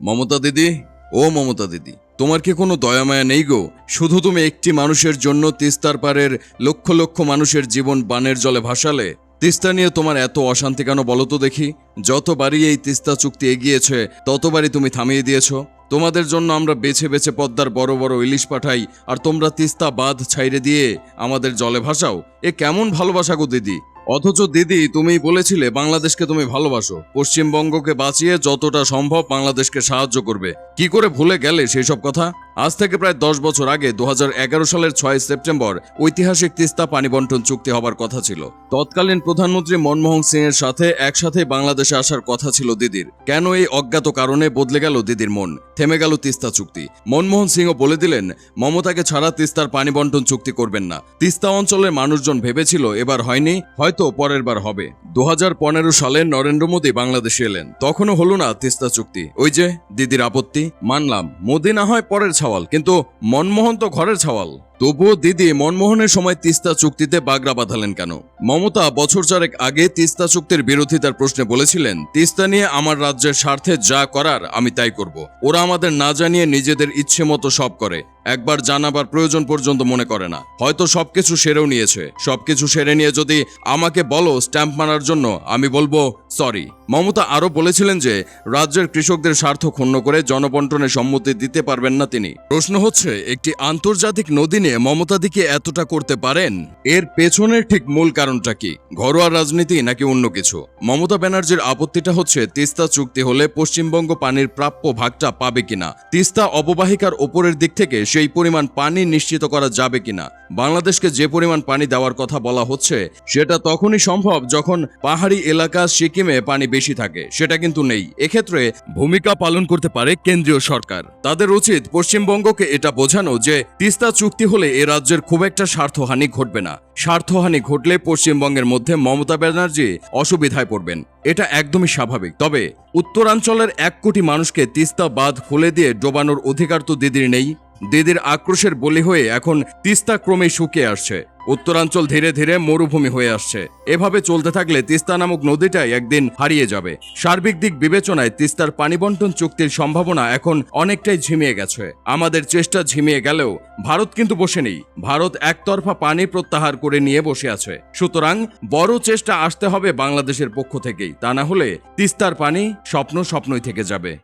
মমতা দিদি? ও মমতা দিদি, তোমার কি কোনো দয়ামায়া নেই গো? শুধু তুমি একটি মানুষের জন্য তিস্তার পারের লক্ষ লক্ষ মানুষের জীবন বানের জলে ভাসালে? তিস্তা নিয়ে তোমার এত অশান্তি কেন বলো তো দেখি? যতবারই এই তিস্তা চুক্তি এগিয়েছে, ততবারই তুমি থামিয়ে দিয়েছ। তোমাদের জন্য আমরা বেছে বেছে পদ্মার বড় বড় ইলিশ পাঠাই, আর তোমরা তিস্তা বাঁধ ছাইড়ে দিয়ে আমাদের জলে ভাসাও। এ কেমন ভালোবাসা গো দিদি? অথচ দিদি তুমি বলেছিলে বাংলাদেশকে তুমি ভালোবাসো। পশ্চিমবঙ্গকে বাঁচিয়ে যতটা সম্ভব বাংলাদেশকে সাহায্য করবে। কি করে ভুলে গেলে সেই সব কথা? আজ থেকে প্রায় দশ বছর আগে দু হাজার এগারো সালের ছয় সেপ্টেম্বর ঐতিহাসিক তিস্তা পানি বন্টন চুক্তি হবার কথা ছিল। তৎকালীন প্রধানমন্ত্রী মনমোহন সিং এর সাথে একসাথে বাংলাদেশে আসার কথা ছিল দিদির। কেন এই অজ্ঞাত কারণে বদলে গেল দিদির মন? থেমে গেল তিস্তা চুক্তি। মনমোহন সিংও বলে দিলেন, মমতাকে ছাড়া তিস্তার পানি বন্টন চুক্তি করবেন না। তিস্তা অঞ্চলের মানুষজন ভেবেছিল এবার হয়নি, হয়তো পরের বার হবে। দু হাজার পনেরো সালে নরেন্দ্র মোদী বাংলাদেশে এলেন। তখনও হলো না তিস্তা চুক্তি। ওই যে, দিদির আপত্তি? মানলাম, মোদী না হয় পরের ছাওয়াল, কিন্তু মনমোহন তো ঘরের ছাওয়াল। তবুও দিদি মনমোহনের সময় তিস্তা চুক্তিতে বাগড়া বাঁধালেন কেন? মমতা বছর চারেক আগে তিস্তা চুক্তির বিরোধিতার প্রশ্নে বলেছিলেন, তিস্তা নিয়ে আমার রাজ্যের স্বার্থে যা করার আমি তাই করব। ওরা আমাদের না জানিয়ে নিজেদের ইচ্ছে মতো সব করে। একবার জানাবার প্রয়োজন পর্যন্ত মনে করে না। হয়তো সবকিছু সেরেও নিয়েছে। সবকিছু সেরে নিয়ে যদি আমাকে বলো স্ট্যাম্প মারার জন্য, আমি বলব, সরি। মমতা আরও বলেছিলেন যে, রাজ্যের কৃষকদের স্বার্থ ক্ষুণ্ণ করে জনবন্টনে সম্মতি দিতে পারবেন না তিনি। প্রশ্ন হচ্ছে, একটি আন্তর্জাতিক নদী নিয়ে মমতা দিকে এতটা করতে পারেন? এর পেছনের ঠিক মূল কারণটা কি? ঘরোয়া রাজনীতি নাকি অন্য কিছু? মমতা ব্যানার্জির আপত্তিটা হচ্ছে, তিস্তা চুক্তি হলে পশ্চিমবঙ্গ পানির প্রাপ্য ভাগটা পাবে কিনা? তিস্তা অববাহিকার ওপরের দিক থেকে সেই পরিমাণ পানি নিশ্চিত করা যাবে কিনা। বাংলাদেশকে যে পরিমাণ পানি দেওয়ার কথা বলা হচ্ছে, সেটা তখনই সম্ভব যখন পাহাড়ি এলাকা সিকিমে পানি বেশি থাকে। সেটা কিন্তু নেই। এক্ষেত্রে ভূমিকা পালন করতে পারে কেন্দ্রীয় সরকার। তাদের উচিত পশ্চিমবঙ্গকে এটা বোঝানো যে, তিস্তা চুক্তি হলে এ রাজ্যের খুব একটা স্বার্থহানি ঘটবে না। স্বার্থহানি ঘটলে পশ্চিমবঙ্গের মধ্যে মমতা ব্যানার্জি অসুবিধায় পড়বেন। এটা একদমই স্বাভাবিক। তবে উত্তরাঞ্চলের এক কোটি মানুষকে তিস্তা বাঁধ খুলে দিয়ে ডোবানোর অধিকার তো দিদির নেই। দিদির আক্রোশের বলি হয়ে এখন তিস্তা ক্রমে শুকিয়ে আসছে। উত্তরাঞ্চল ধীরে ধীরে মরুভূমি হয়ে আসছে। এভাবে চলতে থাকলে তিস্তা নামক নদীটাই একদিন হারিয়ে যাবে। সার্বিক দিক বিবেচনায় তিস্তার পানি বন্টন চুক্তির সম্ভাবনা এখন অনেকটাই ঝিমিয়ে গেছে। আমাদের চেষ্টা ঝিমিয়ে গেলেও ভারত কিন্তু বসে নেই। ভারত একতরফা পানি প্রত্যাহার করে নিয়ে বসে আছে। সুতরাং বড় চেষ্টা আসতে হবে বাংলাদেশের পক্ষ থেকেই। তা না হলে তিস্তার পানি স্বপ্ন স্বপ্নই থেকে যাবে।